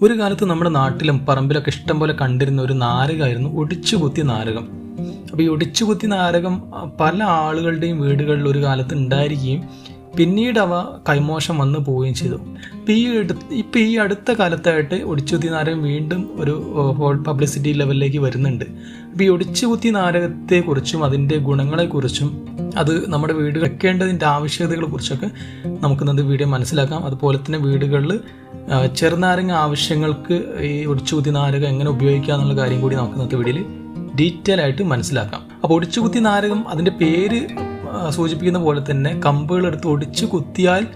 ഒരു കാലത്ത് നമ്മുടെ നാട്ടിലും പറമ്പിലൊക്കെ ഇഷ്ടം പോലെ കണ്ടിരുന്ന ഒരു നാരകമായിരുന്നു ഒടിച്ചുകുത്തി നാരകം. അപ്പോൾ ഈ ഒടിച്ചുകുത്തി നാരകം പല ആളുകളുടെയും വീടുകളിൽ ഒരു കാലത്ത് ഉണ്ടായിരിക്കുകയും പിന്നീട് അവ കൈമോശം വന്നു പോവുകയും ചെയ്തു. ഇപ്പം ഈ ഇപ്പം ഈ അടുത്ത കാലത്തായിട്ട് ഒടിച്ചുകുത്തി നാരകം വീണ്ടും ഒരു പബ്ലിസിറ്റി ലെവലിലേക്ക് വരുന്നുണ്ട്. അപ്പോൾ ഈ ഒടിച്ചുകുത്തി നാരകത്തെക്കുറിച്ചും അതിന്റെ ഗുണങ്ങളെക്കുറിച്ചും അത് നമ്മുടെ വീട് വെക്കേണ്ടതിന്റെ ആവശ്യകതകളെ കുറിച്ചൊക്കെ നമുക്ക് ഇന്നത്തെ വീഡിയോ മനസ്സിലാക്കാം. അതുപോലെ തന്നെ വീടുകളിൽ ചെറുനാരങ്ങ ആവശ്യങ്ങൾക്ക് ഈ ഒടിച്ചുകുത്തി നാരകം എങ്ങനെ ഉപയോഗിക്കുക എന്നുള്ള കാര്യം കൂടി നമുക്ക് ഇന്നത്തെ വീഡിയോയിൽ ഡീറ്റെയിൽ ആയിട്ട് മനസ്സിലാക്കാം. അപ്പോൾ ഒടിച്ചുകുത്തി നാരകം അതിന്റെ പേര് സൂചിപ്പിക്കുന്ന പോലെ തന്നെ കമ്പുകൾ എടുത്ത് ഒടിച്ച് കുത്തിയാൽ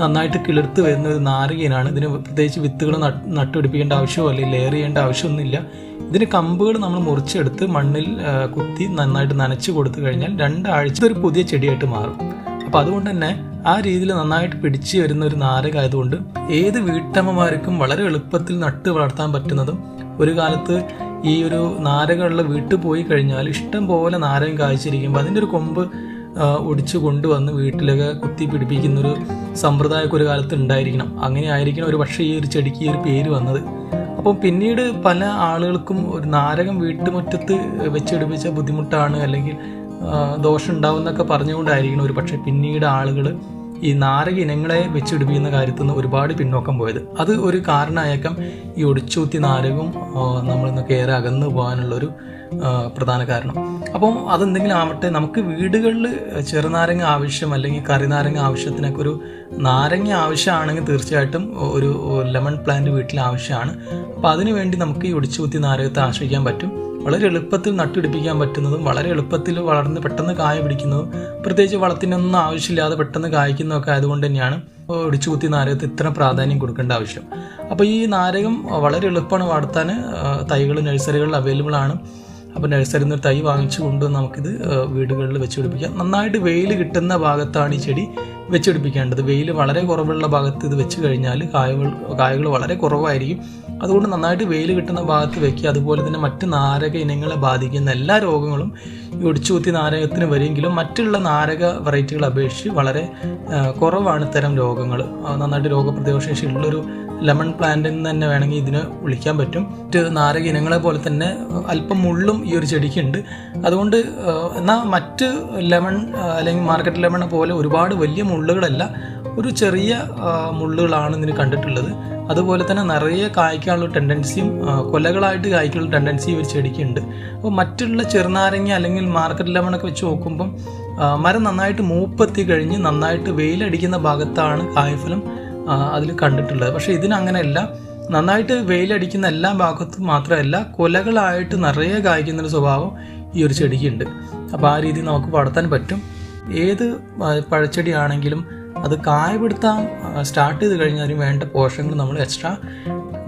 നന്നായിട്ട് കിളിർത്ത് വരുന്ന ഒരു നാരകീനാണ് ഇതിന് പ്രത്യേകിച്ച് വിത്തുകൾ നട്ട് നട്ടുപിടിപ്പിക്കേണ്ട ആവശ്യമോ അല്ലെങ്കിൽ ലെയർ ചെയ്യേണ്ട ആവശ്യമൊന്നുമില്ല. ഇതിന് കമ്പുകൾ നമ്മൾ മുറിച്ചെടുത്ത് മണ്ണിൽ കുത്തി നന്നായിട്ട് നനച്ച് കൊടുത്തു കഴിഞ്ഞാൽ രണ്ടാഴ്ച ഒരു പുതിയ ചെടിയായിട്ട് മാറും. അപ്പോൾ അതുകൊണ്ട് തന്നെ ആ രീതിയിൽ നന്നായിട്ട് പിടിച്ചു വരുന്ന ഒരു നാരകമായതുകൊണ്ട് ഏത് വീട്ടമ്മമാർക്കും വളരെ എളുപ്പത്തിൽ നട്ട് വളർത്താൻ പറ്റുന്നതും ഒരു കാലത്ത് ഈ ഒരു നാരകമുള്ള വീട്ടിൽ പോയി കഴിഞ്ഞാൽ ഇഷ്ടം പോലെ നാരകം കായ്ച്ചിരിക്കുമ്പോൾ അതിന്റെ ഒരു കൊമ്പ് ഒടിച്ചു കൊണ്ടുവന്ന് വീട്ടിലൊക്കെ കുത്തി പിടിപ്പിക്കുന്നൊരു സമ്പ്രദായമൊക്കെ ഒരു കാലത്ത് ഉണ്ടായിരിക്കണം. അങ്ങനെ ആയിരിക്കണം ഒരു പക്ഷേ ഈ ഒരു ചെടിക്ക് ഈ ഒരു പേര് വന്നത്. അപ്പോൾ പിന്നീട് പല ആളുകൾക്കും ഒരു നാരകം വീട്ടുമുറ്റത്ത് വെച്ചെടുപ്പിച്ച ബുദ്ധിമുട്ടാണ് അല്ലെങ്കിൽ ദോഷം ഉണ്ടാവും എന്നൊക്കെ പറഞ്ഞുകൊണ്ടായിരിക്കണം ഒരു പക്ഷേ പിന്നീട് ആളുകൾ ഈ നാരക ഇനങ്ങളെ വെച്ചിടിപ്പിക്കുന്ന കാര്യത്തിൽ നിന്ന് ഒരുപാട് പിന്നോക്കം പോയത്. അത് ഒരു കാരണമായേക്കാം ഈ ഒടിച്ചൂത്തി നാരകവും നമ്മളിന്ന് കയറി അകന്നു പോകാനുള്ളൊരു പ്രധാന കാരണം. അപ്പം അതെന്തെങ്കിലും ആവട്ടെ നമുക്ക് വീടുകളിൽ ചെറുനാരങ്ങ ആവശ്യം അല്ലെങ്കിൽ കറിനാരങ്ങ ആവശ്യത്തിനൊക്കെ ഒരു നാരങ്ങ ആവശ്യമാണെങ്കിൽ തീർച്ചയായിട്ടും ഒരു ലെമൺ പ്ലാന്റ് വീട്ടിൽ ആവശ്യമാണ്. അതിനു വേണ്ടി നമുക്ക് ഈ ഒടിച്ചുകുത്തി നാരകത്തെ ആശ്രയിക്കാൻ പറ്റും. വളരെ എളുപ്പത്തിൽ നട്ടുപിടിപ്പിക്കാൻ പറ്റുന്നതും വളരെ എളുപ്പത്തിൽ വളർന്ന് പെട്ടെന്ന് കായ പിടിക്കുന്നതും പ്രത്യേകിച്ച് വളത്തിനൊന്നും ആവശ്യമില്ലാതെ പെട്ടെന്ന് കായ്ക്കുന്നതൊക്കെ ആയതുകൊണ്ട് തന്നെയാണ് ഒടിച്ചുകുത്തി നാരകത്ത് ഇത്ര പ്രാധാന്യം കൊടുക്കേണ്ട ആവശ്യം. അപ്പോൾ ഈ നാരകം വളരെ എളുപ്പമാണ് വളർത്താൻ. തൈകൾ നഴ്സറികളിൽ അവൈലബിൾ ആണ്. അപ്പോൾ നഴ്സറിയിൽ നിന്ന് തൈ വാങ്ങിച്ചു കൊണ്ടുവന്ന് നമുക്കിത് വീടുകളിൽ വെച്ച് പിടിപ്പിക്കാം. നന്നായിട്ട് വെയിൽ കിട്ടുന്ന ഭാഗത്താണ് ഈ ചെടി. വെച്ച് പിടിപ്പിക്കേണ്ടത് വെയിൽ വളരെ കുറവുള്ള ഭാഗത്ത് ഇത് വെച്ച് കഴിഞ്ഞാൽ കായകൾ കായകൾ വളരെ കുറവായിരിക്കും. അതുകൊണ്ട് നന്നായിട്ട് വെയിൽ കിട്ടുന്ന ഭാഗത്ത് വെക്കുക. അതുപോലെ തന്നെ മറ്റ് നാരക ഇനങ്ങളെ ബാധിക്കുന്ന എല്ലാ രോഗങ്ങളും ഈ ഒടിച്ചുകുത്തി നാരകത്തിന് വരുമെങ്കിലും മറ്റുള്ള നാരക വെറൈറ്റികളെ അപേക്ഷിച്ച് വളരെ കുറവാണ് ഇത്തരം രോഗങ്ങൾ നന്നായിട്ട് രോഗപ്രതിരോധശേഷി ഉള്ളൊരു ലെമൺ പ്ലാന്റ് എന്ന് തന്നെ വേണമെങ്കിൽ ഇതിന് വിളിക്കാൻ പറ്റും. മറ്റ് നാരക ഇനങ്ങളെ പോലെ തന്നെ അല്പം മുള്ളും ഈ ഒരു ചെടിക്കുണ്ട് അതുകൊണ്ട് എന്നാൽ മറ്റ് ലെമൺ അല്ലെങ്കിൽ മാർക്കറ്റ് ലെമണെ പോലെ ഒരുപാട് വലിയ മുള്ളുകളല്ല ഒരു ചെറിയ മുള്ളുകളാണ് ഇതിന് കണ്ടിട്ടുള്ളത്. അതുപോലെ തന്നെ നിറയെ കായ്ക്കാനുള്ള ടെൻഡൻസിയും കൊലകളായിട്ട് കായ്ക്കാനുള്ള ടെൻഡൻസിയും ഒരു ചെടിക്കുണ്ട് അപ്പോൾ മറ്റുള്ള ചെറുനാരങ്ങ അല്ലെങ്കിൽ മാർക്കറ്റ് ലെമണൊക്കെ വെച്ച് നോക്കുമ്പം മരം നന്നായിട്ട് മൂപ്പെത്തി കഴിഞ്ഞ് നന്നായിട്ട് വെയിലടിക്കുന്ന ഭാഗത്താണ് കായ്ഫലം. അതിൽ കണ്ടിട്ടുള്ളത്. പക്ഷേ ഇതിനങ്ങനെയല്ല. നന്നായിട്ട് വെയിലടിക്കുന്ന എല്ലാ ഭാഗത്തും മാത്രമല്ല കൊലകളായിട്ട് നിറയെ കായ്ക്കുന്നൊരു സ്വഭാവം ഈ ഒരു ചെടിക്കുണ്ട്. അപ്പോൾ ആ രീതി നമുക്ക് വളർത്താൻ പറ്റും. ഏത് പഴച്ചെടിയാണെങ്കിലും അത് കായപിടുത്താൻ സ്റ്റാർട്ട് ചെയ്ത് കഴിഞ്ഞാലും വേണ്ട പോഷകങ്ങൾ നമ്മൾ എക്സ്ട്രാ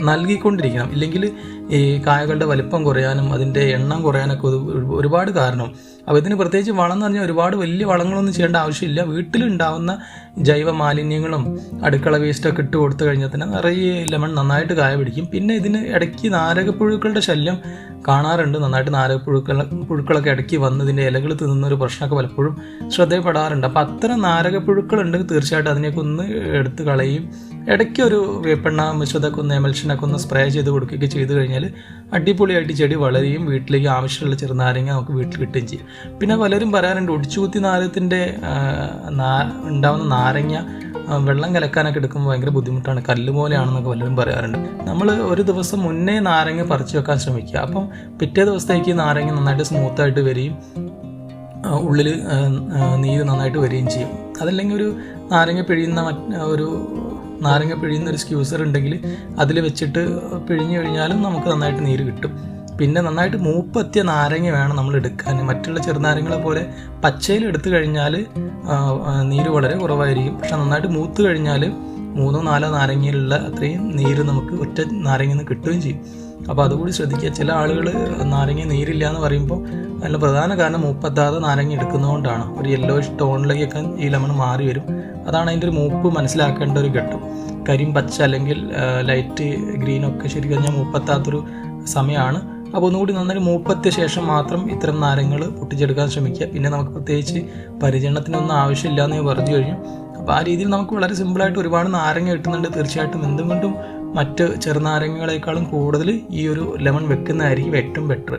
നൽകിക്കൊണ്ടിരിക്കണം. ഇല്ലെങ്കിൽ ഈ കായകളുടെ വലിപ്പം കുറയാനും അതിന്റെ എണ്ണം കുറയാനൊക്കെ ഒരു- ഒരു- ഒരുപാട് കാരണം. അപ്പോൾ ഇതിന് പ്രത്യേകിച്ച് വളം എന്ന് പറഞ്ഞാൽ ഒരുപാട് വലിയ വളങ്ങളൊന്നും ചെയ്യേണ്ട ആവശ്യമില്ല. വീട്ടിലുണ്ടാവുന്ന ജൈവ മാലിന്യങ്ങളും അടുക്കള വേസ്റ്റൊക്കെ ഇട്ട് കൊടുത്തു കഴിഞ്ഞാൽ തന്നെ നിറയെ ലെമൺ നന്നായിട്ട് കായ പിടിക്കും. പിന്നെ ഇതിന് ഇടയ്ക്ക് നാരകപ്പുഴുക്കളുടെ ശല്യം കാണാറുണ്ട്. നന്നായിട്ട് നാരകപ്പുഴുക്കൾ പുഴുക്കളൊക്കെ ഇടയ്ക്ക് വന്ന് ഇതിന്റെ ഇലകൾ തിന്നുന്ന ഒരു പ്രശ്നമൊക്കെ പലപ്പോഴും ശ്രദ്ധയപ്പെടാറുണ്ട് അപ്പോൾ അത്തരം നാരകപ്പുഴുക്കളുണ്ടെങ്കിൽ തീർച്ചയായിട്ടും അതിനെയൊക്കെ ഒന്ന് എടുത്ത് കളയും. ഇടയ്ക്ക് ഒരു വേപ്പെണ്ണ മിശ്രിതമൊക്കെ ഒന്ന് എമൽഷനൊക്കെ സ്പ്രേ ചെയ്ത് കൊടുക്കുകയൊക്കെ ചെയ്തു കഴിഞ്ഞാൽ അടിപൊളിയായിട്ട് ചെടി വളരെയും വീട്ടിലേക്ക് ആവശ്യമുള്ള ചെറുനാരങ്ങ നമുക്ക് വീട്ടിൽ കിട്ടുകയും ചെയ്യും. പിന്നെ പലരും പറയാറുണ്ട് ഒടിച്ചുകുത്തി നാരത്തിന്റെ ഉണ്ടാവുന്ന നാരങ്ങ വെള്ളം കലക്കാനൊക്കെ എടുക്കുമ്പോൾ ഭയങ്കര ബുദ്ധിമുട്ടാണ്. കല്ല് പോലെയാണെന്നൊക്കെ പലരും പറയാറുണ്ട്. നമ്മൾ ഒരു ദിവസം മുന്നേ നാരങ്ങ പറിച്ചു വെക്കാൻ ശ്രമിക്കുക. അപ്പം പിറ്റേ ദിവസത്തേക്ക് നാരങ്ങ നന്നായിട്ട് സ്മൂത്തായിട്ട് വരികയും ഉള്ളിൽ നീര് നന്നായിട്ട് വരികയും ചെയ്യും. അതല്ലെങ്കിൽ ഒരു നാരങ്ങ പിഴിയുന്ന ഒരു നാരങ്ങ പിഴിയുന്ന ഒരു സ്ക്യൂസർ ഉണ്ടെങ്കിൽ അതിൽ വെച്ചിട്ട് പിഴിഞ്ഞു കഴിഞ്ഞാലും നമുക്ക് നന്നായിട്ട് നീര് കിട്ടും. പിന്നെ നന്നായിട്ട് മൂപ്പത്തിയ നാരങ്ങ വേണം നമ്മൾ എടുക്കാൻ. മറ്റുള്ള ചെറുനാരങ്ങളെ പോലെ പച്ചയിൽ എടുത്തു കഴിഞ്ഞാൽ നീര് വളരെ കുറവായിരിക്കും. പക്ഷെ നന്നായിട്ട് മൂത്ത് കഴിഞ്ഞാൽ മൂന്നോ നാലോ നാരങ്ങയിലുള്ള അത്രയും നീര് നമുക്ക് ഒറ്റ നാരങ്ങയിൽ നിന്ന് കിട്ടുകയും ചെയ്യും. അപ്പോൾ അതുകൂടി ശ്രദ്ധിക്കുക. ചില ആളുകൾ നാരങ്ങ നീരില്ല എന്ന് പറയുമ്പോൾ അതിന്റെ പ്രധാന കാരണം മൂപ്പത്താതെ നാരങ്ങ എടുക്കുന്നതുകൊണ്ടാണ്. ഒരു യെല്ലോ ടോണിലേക്കൊക്കെ ഈ ലെമൺ മാറി വരും. അതാണ് അതിന്റെ ഒരു മൂപ്പ് മനസ്സിലാക്കേണ്ട ഒരു ഘട്ടം. കരിം പച്ച അല്ലെങ്കിൽ ലൈറ്റ് ഗ്രീനൊക്കെ ശരി കഴിഞ്ഞാൽ മൂപ്പത്താത്തൊരു സമയമാണ്. അപ്പോൾ ഒന്നുകൂടി നന്നായി മൂപ്പത്തിയ ശേഷം മാത്രം ഇത്തരം നാരങ്ങൾ പൊട്ടിച്ചെടുക്കാൻ ശ്രമിക്കുക. പിന്നെ നമുക്ക് പ്രത്യേകിച്ച് പരിചരണത്തിനൊന്നും ആവശ്യമില്ല എന്ന് പറഞ്ഞു കഴിഞ്ഞു. അപ്പോൾ ആ രീതിയിൽ നമുക്ക് വളരെ സിമ്പിളായിട്ട് ഒരുപാട് നാരങ്ങ കിട്ടുന്നുണ്ട്. തീർച്ചയായിട്ടും എന്തുകൊണ്ടും മറ്റ് ചെറുനാരങ്ങകളെക്കാളും കൂടുതൽ ഈ ഒരു ലെമൺ വെക്കുന്നതായിരിക്കും ഏറ്റവും ബെറ്റർ